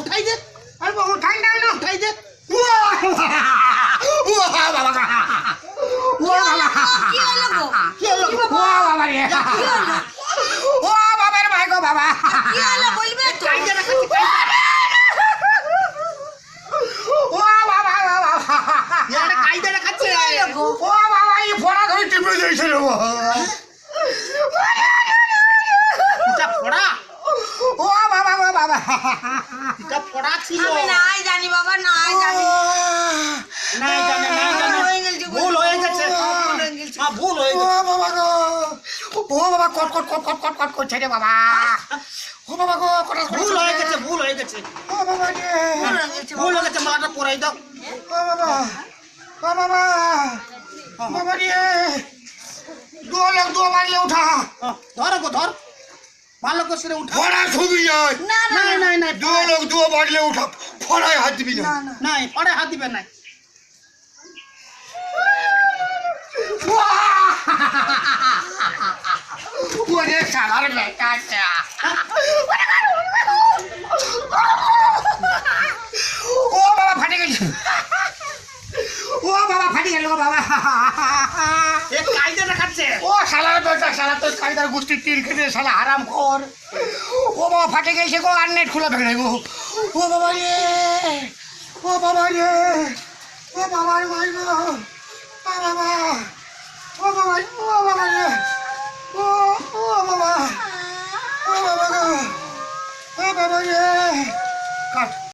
উঠাই দে। আরে বাবা ঠান্ডা না উঠাই দে? ও বাবা? ও এই ফোড়া ধরে টিপে দিয়েছিল এটা ফোড়া ও বাবা গো বাবা এটা ফোড়া ছিল। আমি নাই জানি বাবা নাই জানি। নাই জানে নাই জানে হয়ে। ভুল হয়ে গেছে। ভুল হয়ে গেছে। মা ভুল হয়ে ও বাবা গো। ও বাবা কট কট কট কট কট কট করছে রে বাবা। ও বাবা গো কট ভুল হয়ে গেছে ভুল হয়ে গেছে। ও বাবা রে। ভুল হয়ে গেছে হয়ে গেছে মালাটা দাও। ও বাবা। ও বাবা। বাবা রে। দু লোক দু মারিয়ে উঠা। হ্যাঁ, ধর গো ধর। ভালো করে উঠা ফোড়া ছবি যায় না না নাই নাই নাই দু লোক দু মারিয়ে উঠা ফোড়ায় হাত দিবি না না। না নাই পরে হাত দিবে নাই ওরে শালার বেটাটা ও বাবা ফাটে গেছে। ও বাবা ফাটে গেল বাবা এ কাইদে দেখাচ্ছে ও শালার বেটা শালা তোর কায়দার গুষ্টি তীর খেতে শালা হারাম কর ও বাবা ফাটে গেছে গো, আর নেট খুলে ফেলে গো। ও বাবা রে, ও বাবা রে, ও বাবা রে ভাই গো, ও বাবা ও বাবা ও বাবা রে, ও ও বাবা ও বাবা গো, ও বাবা রে, কাট।